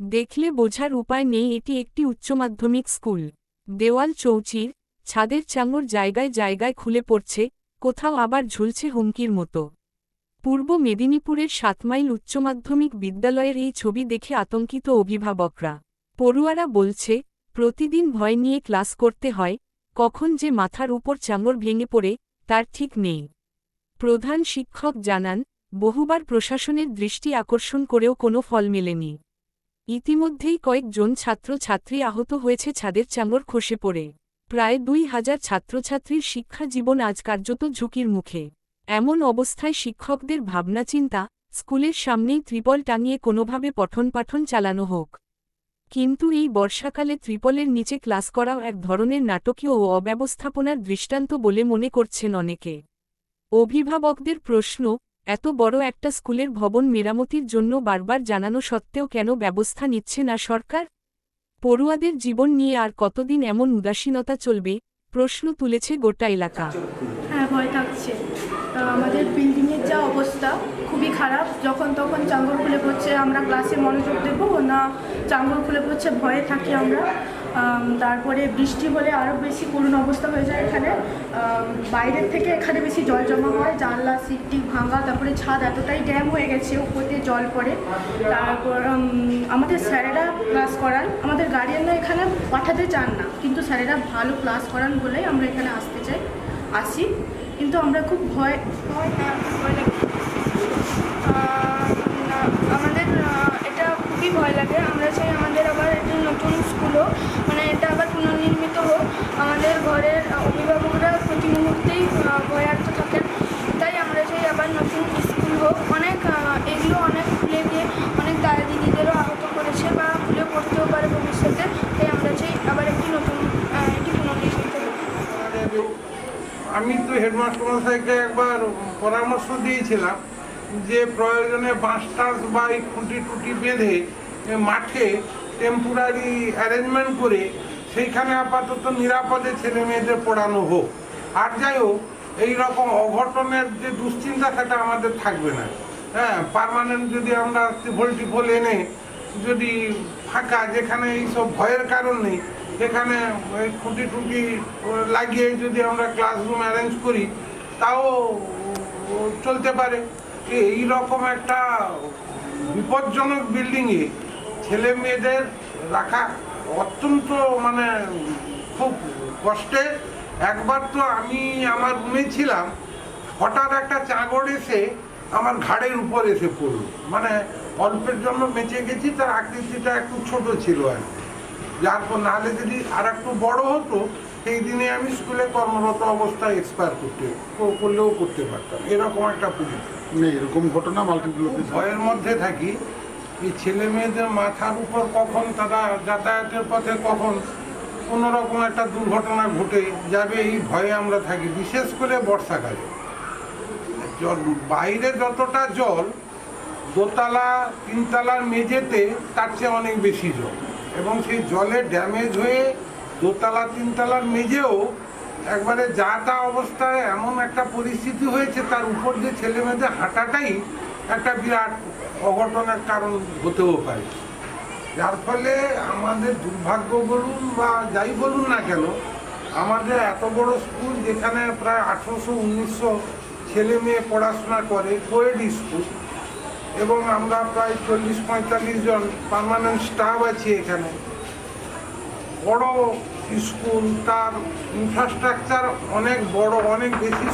দেখলে বোঝার উপায় নেই, এটি একটি উচ্চ মাধ্যমিক স্কুল। দেওয়াল, চৌচির, ছাদের চাঙর জায়গায় জায়গায় খুলে পড়ছে, কোথাও আবার ঝুলছে হুমকির মতো। পূর্ব মেদিনীপুরের সাতমাইল উচ্চ মাধ্যমিক বিদ্যালয়ের এই ছবি দেখে আতঙ্কিত অভিভাবকরা। পড়ুয়ারা বলছে, প্রতিদিন ভয় নিয়ে ক্লাস করতে হয়, কখন যে মাথার উপর চাঙর ভেঙে পড়ে, তার ঠিক নেই। প্রধান শিক্ষক জানান, বহুবার প্রশাসনের দৃষ্টি আকর্ষণ করেও কোনো ফল মেলেনি। ইতিমধ্যেই কয়েকজন ছাত্রছাত্রী আহত হয়েছে ছাদের চাঙর খসে পড়ে। প্রায় দুই হাজার ছাত্রছাত্রীর শিক্ষা জীবন আজ কার্যত ঝুঁকির মুখে। এমন অবস্থায় শিক্ষকদের ভাবনাচিন্তা স্কুলের সামনেই ত্রিপল টাঙিয়ে কোনোভাবে পঠন পাঠন চালানো হোক। কিন্তু এই বর্ষাকালে ত্রিপলের নিচে ক্লাস করাও এক ধরনের নাটকীয় ও অব্যবস্থাপনার দৃষ্টান্ত বলে মনে করছেন অনেকে। অভিভাবকদের প্রশ্ন এত বড় একটা স্কুলের ভবন মেরামতির জন্য বারবার জানানো সত্ত্বেও কেন ব্যবস্থা নিচ্ছে না সরকার? পড়ুয়াদের জীবন নিয়ে আর কতদিন এমন উদাসীনতা চলবে? প্রশ্ন তুলেছে গোটা এলাকা। হ্যাঁ ভয় থাকছে। আমাদের বিল্ডিংয়ের যা অবস্থা, খুবই খারাপ। যখন তখন চাঙ্গর খুলে পড়ছে, আমরা ক্লাসে মনোযোগ দেবো না, চাঙ্গর খুলে পড়ছে, ভয়ে থাকি আমরা। তারপরে বৃষ্টি হলে আরও বেশি করুণ অবস্থা হয়ে যায় এখানে। বাইরের থেকে এখানে বেশি জল জমা হয়, জানলা, সিটটি ভাঙা, তারপরে ছাদ এতটাই ড্যাম হয়ে গেছে দিয়ে জল পড়ে। তারপর আমাদের স্যারেরা ক্লাস করান। আমাদের গার্ডিয়ানরা এখানে পাঠাতে চান না, কিন্তু স্যারেরা ভালো ক্লাস করান বলেই আমরা এখানে আসতে চাই, আসি। কিন্তু আমরা খুব ভয় ভয় না ভয় লাগে আহ, না, আমাদের আহ, এটা খুবই ভয় লাগে আমরা চাই আমাদের আবার একটি নতুন স্কুল হোক মানে এটা আবার পুনর্নির্মিত হোক আমাদের ঘরের আহ, অভিভাবকরা প্রতি মুহূর্তেই আহ, ভয়ার্থ থাকেন তাই আমরা চাই আবার নতুন স্কুল হোক অনেক আহ, এগুলো অনেক খুলে গিয়ে অনেক দাদা দিদিদেরও আহত করেছে বা খুলে পড়তেও পারে ভবিষ্যতে তাই আমরা চাই আবার একটি নতুন আহ, এটি পুনর্নির্মিত হোক আমি তো হেডমাস্টার মশাইকে একবার পরামর্শ দিয়েছিলাম যে প্রয়োজনে বাঁশ বা এই খুঁটি টুটি বেঁধে মাঠে টেম্পোরারি অ্যারেঞ্জমেন্ট করে সেইখানে আপাতত নিরাপদে ছেলে মেয়েদের পড়ানো হোক। আর যাই হোক এই রকম অঘটনের যে দুশ্চিন্তা সেটা আমাদের থাকবে না। হ্যাঁ পার্মানেন্ট যদি আমরা ত্রিভোল টিভোল এনে যদি ফাঁকা, যেখানে এইসব ভয়ের কারণ নেই যেখানে ওই খুঁটি টুটি লাগিয়ে যদি আমরা ক্লাসরুম অ্যারেঞ্জ করি, তাও চলতে পারে। এই রকম একটা বিপজ্জনক বিল্ডিংয়ে ছেলে মেয়েদের রাখা অত্যন্ত মানে খুব কষ্টে। একবার তো আমি আমার রুমে ছিলাম, হঠাৎ একটা চাঁগড় এসে আমার ঘাড়ের উপর এসে পড়ল। মানে অল্পের জন্য বেঁচে গেছি, তার আকৃতিটা একটু ছোট ছিল আর কি। যার পর নাহলে যদি আর একটু বড় হতো সেই দিনে আমি স্কুলে কর্মরত অবস্থায় এক্সপায়ার করতে করলেও করতে পারতাম। এরকম একটা পরিস্থিতি মানে এরকম ঘটনা মাল্টিপল ভয়ের মধ্যে থাকি এই ছেলে মেয়েদের মাথার উপর কখন তারা যাতায়াতের পথে কখন কোনো রকম একটা দুর্ঘটনা ঘটে যাবে এই ভয়ে আমরা থাকি বিশেষ করে বর্ষাকালে। জল বাইরে যতটা জল দোতলা তিনতলার মেঝেতে তার চেয়ে অনেক বেশি জল। এবং সেই জলে ড্যামেজ হয়ে দোতলা, তিনতলার মেঝেও একবারে যা তা অবস্থায় এমন একটা পরিস্থিতি হয়েছে, তার উপর যে ছেলে মেয়েদের হাঁটাটাই একটা বিরাট অঘটনের কারণ হতেও পারে। যার ফলে আমাদের দুর্ভাগ্য বলুন বা যাই বলুন না কেন, আমাদের এত বড় স্কুল যেখানে প্রায় আঠেরোশো, উনিশশো ছেলে মেয়ে পড়াশোনা করে কোয়েড স্কুল এবং আমরা প্রায় চল্লিশ পঁয়তাল্লিশ জন পারমানেন্ট স্টাফ আছি এখানে। বড় স্কুল, তার ইনফ্রাস্ট্রাকচার অনেক বড়, অনেক বেশি।